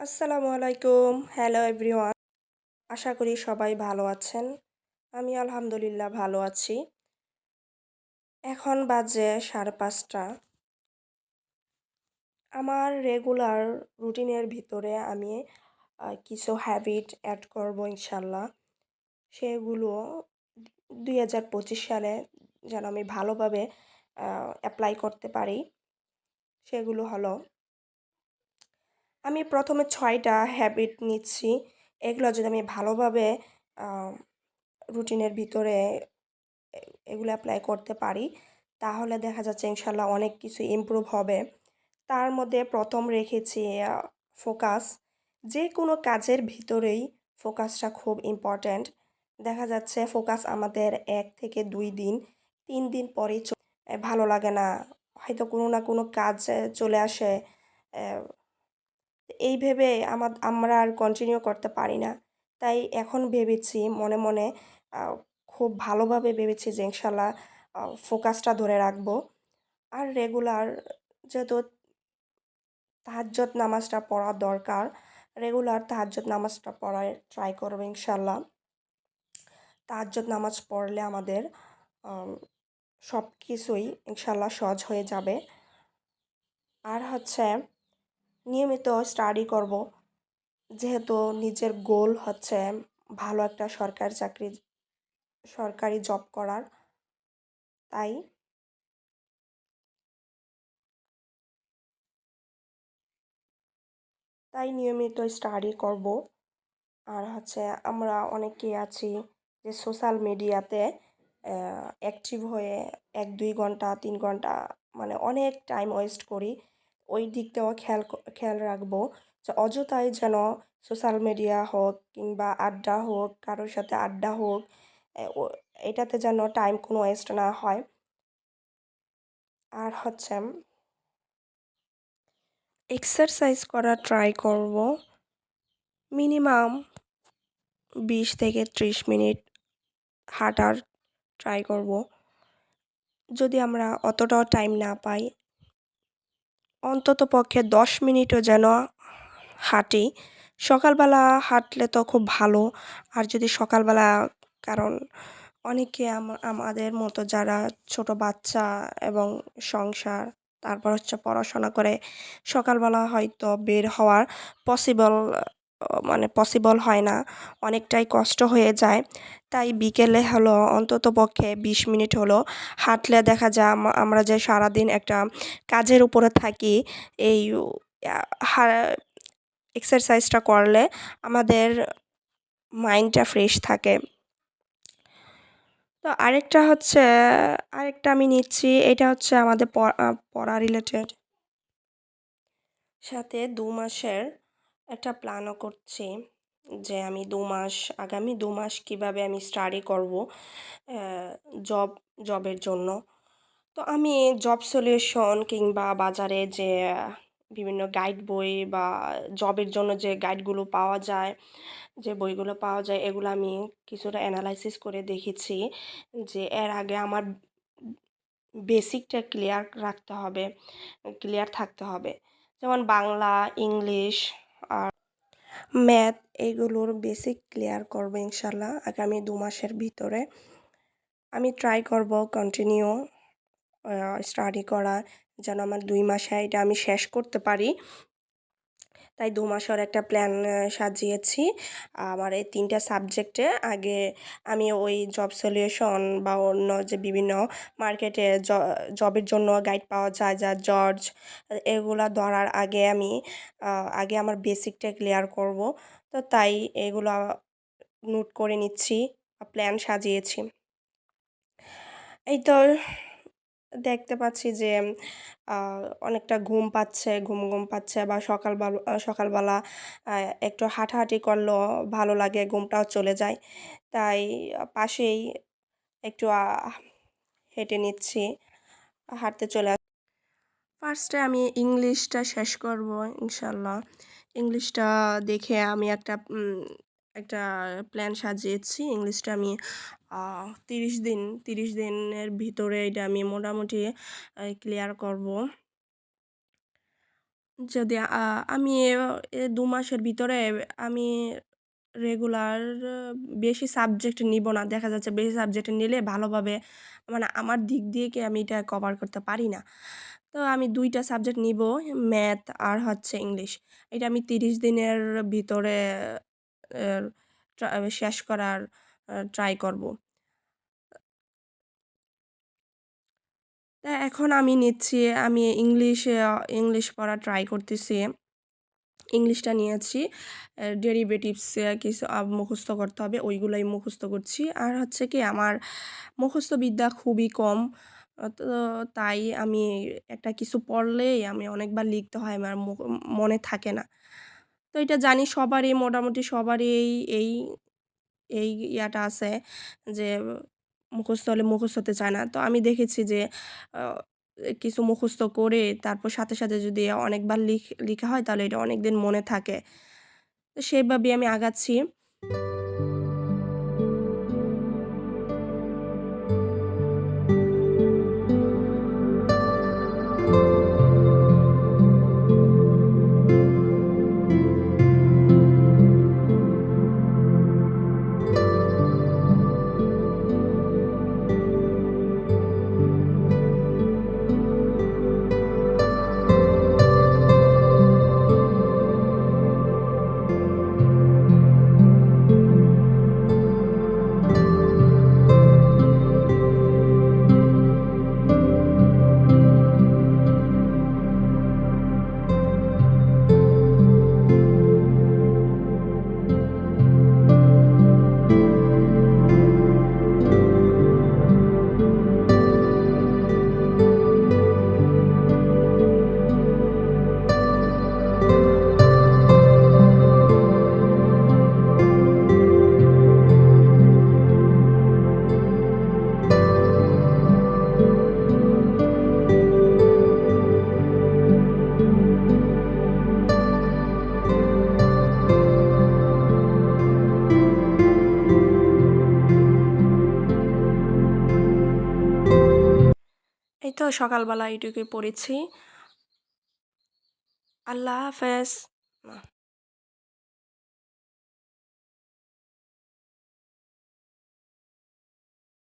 আসসালামু আলাইকুম। Hello everyone আশা করি সবাই ভালো আছেন। আমি আলহামদুলিল্লাহ ভালো আছি। এখন বাজে সাড়ে পাঁচটা। আমার রেগুলার রুটিনের ভিতরে আমি কিছু হ্যাবিট অ্যাড করব ইনশাল্লাহ। সেগুলো দুই হাজার পঁচিশ সালে যেন আমি ভালোভাবে অ্যাপ্লাই করতে পারি। সেগুলো হলো আমি প্রথমে ছয়টা হ্যাবিট নিচ্ছি। এগুলো যদি আমি ভালোভাবে রুটিনের ভিতরে এগুলো অ্যাপ্লাই করতে পারি, তাহলে দেখা যাচ্ছে ইনশাল্লাহ অনেক কিছু ইমপ্রুভ হবে। তার মধ্যে প্রথম রেখেছি ফোকাস যে কোনো কাজের ভিতরেই ফোকাসটা খুব ইম্পর্ট্যান্ট দেখা যাচ্ছে ফোকাস আমাদের এক থেকে দুই দিন, তিন দিন পরেই ভালো লাগে না। হয়তো কোনো না কোনো কাজ চলে আসে এই ভেবে আমার, আমরা আর কন্টিনিউ করতে পারি না। তাই এখন ভেবেছি, মনে মনে খুব ভালোভাবে ভেবেছি যে ইনশাল্লাহ ফোকাসটা ধরে রাখব। আর রেগুলার যেহেতু তাহাজ্জত নামাজটা পড়া দরকার রেগুলার তাহাজ্জত নামাজটা পড়ায় ট্রাই করব ইনশাল্লাহ। তাহাজ্জত নামাজ পড়লে আমাদের সব কিছুই ইনশাল্লাহ সহজ হয়ে যাবে। আর হচ্ছে নিয়মিত স্টাডি করব। যেহেতু নিজের গোল হচ্ছে ভালো একটা সরকারি চাকরি, সরকারি জব করার। তাই তাই নিয়মিত স্টাডি করব। আর হচ্ছে আমরা অনেকেই আছি যে সোশ্যাল মিডিয়াতে অ্যাক্টিভ হয়ে এক দুই ঘণ্টা, তিন ঘণ্টা মানে অনেক টাইম ওয়েস্ট করি। ওই দিকটাও খেয়াল খেয়াল রাখব যে অযথাই যেন সোশ্যাল মিডিয়া হোক কিংবা আড্ডা হোক, কারোর সাথে আড্ডা হোক এটাতে যেন টাইম কোনো ওয়েস্ট না হয়। আর হচ্ছে এক্সারসাইজ করা ট্রাই করব। মিনিমাম বিশ থেকে ত্রিশ মিনিট হাঁটার ট্রাই করব। যদি আমরা অতটাও টাইম না পাই অন্তত পক্ষে দশ মিনিটও যেন হাঁটি। সকালবেলা হাঁটলে তো খুব ভালো। আর যদি সকালবেলা কারণ অনেকে আমাদের মতো যারা ছোট বাচ্চা এবং সংসার, তারপর হচ্ছে পড়াশোনা করে সকালবেলা হয়তো বের হওয়ার পসিবল মানে পসিবল হয় না। অনেকটাই কষ্ট হয়ে যায়। তাই বিকেলে হলো, অন্তত পক্ষে বিশ মিনিট হলো, হাঁটলে দেখা যায় আমরা যে সারাদিন একটা কাজের উপরে থাকি, এই এক্সারসাইজটা করলে আমাদের মাইন্ডটা ফ্রেশ থাকে। তো আরেকটা হচ্ছে, আরেকটা আমি নিচ্ছি, এটা হচ্ছে আমাদের পড়া রিলেটেড সাথে দু মাসের একটা প্ল্যানও করছি যে আমি দু মাস আগামী দু মাস কীভাবে আমি স্টাডি করব জব জবের জন্য। তো আমি জব সলিউশন কিংবা বাজারে যে বিভিন্ন গাইড বই বা জবের জন্য যে গাইডগুলো পাওয়া যায়, যে বইগুলো পাওয়া যায়, এগুলো আমি কিছুটা অ্যানালাইসিস করে দেখেছি যে এর আগে আমার বেসিকটা ক্লিয়ার রাখতে হবে ক্লিয়ার থাকতে হবে। যেমন বাংলা, ইংলিশ আর ম্যাথ এগুলোর বেসিক ক্লিয়ার করব ইনশাল্লাহ আগামী দু মাসের ভিতরে। আমি ট্রাই করব কন্টিনিউ স্টাডি করা, যেন আমার দুই মাসে এটা আমি শেষ করতে পারি। তাই দু মাসের একটা প্ল্যান সাজিয়েছি। আমার এই তিনটা সাবজেক্টে আগে আমি ওই জব সলিউশন বা অন্য যে বিভিন্ন মার্কেটে জবের জন্য গাইড পাওয়া যায়, যা জর্জ এগুলা ধরার আগে আমি আগে আমার বেসিকটা ক্লিয়ার করব। তো তাই এগুলো নোট করে নিচ্ছি প্ল্যান সাজিয়েছি। এই তো দেখতে পাচ্ছি যে অনেকটা ঘুম পাচ্ছে, ঘুম ঘুম পাচ্ছে বা সকালবেলা সকালবেলা একটু হাঁটাহাঁটি করলেও ভালো লাগে, ঘুমটাও চলে যায়। তাই পাশেই একটু হেঁটে নিচ্ছি, হাঁটতে চলে ফার্স্টে আমি ইংলিশটা শেষ করব, ইনশাল্লাহ। ইংলিশটা দেখে আমি একটা একটা প্ল্যান সাজিয়েছি। ইংলিশটা আমি তিরিশ দিন, তিরিশ দিনের ভিতরে এটা আমি মোটামুটি ক্লিয়ার করব যদি আমি ২ মাসের ভিতরে আমি রেগুলার বেশি সাবজেক্ট নিব না। দেখা যাচ্ছে বেশি সাবজেক্ট নিলে ভালোভাবে মানে আমার দিক দিয়ে কি আমি এটা কভার করতে পারি না। তো আমি ২ টা সাবজেক্ট নিব ম্যাথ আর হচ্ছে ইংলিশ। এটা আমি ৩০ দিনের ভিতরে শেষ করার ট্রাই করব। এখন আমি নিচ্ছি, আমি ইংলিশে, ইংলিশ পড়া ট্রাই করতেছি। ইংলিশটা নিয়েছি। ডেরিভেটিভস কিছু মুখস্থ করতে হবে, ওইগুলোই মুখস্থ করছি। আর হচ্ছে কি আমার মুখস্থ বিদ্যা খুবই কম। তো তাই আমি একটা কিছু পড়লেই আমি অনেকবার লিখতে হয়, আমার মনে থাকে না। তো এটা জানি সবারই, মোটামুটি সবারই এই এই ইয়াটা আছে যে মুখস্থ হলে মুখস্থ হতে চায় না। তো আমি দেখেছি যে কিছু মুখস্থ করে তারপর সাথে, সাথে যদি অনেকবার লিখ লিখা হয় তাহলে এটা অনেক দিন মনে থাকে। তো সেভাবেই আমি আগাচ্ছি। এই তো সকালবেলা এইটুকুই পড়েছি। আল্লাহ হাফেজ।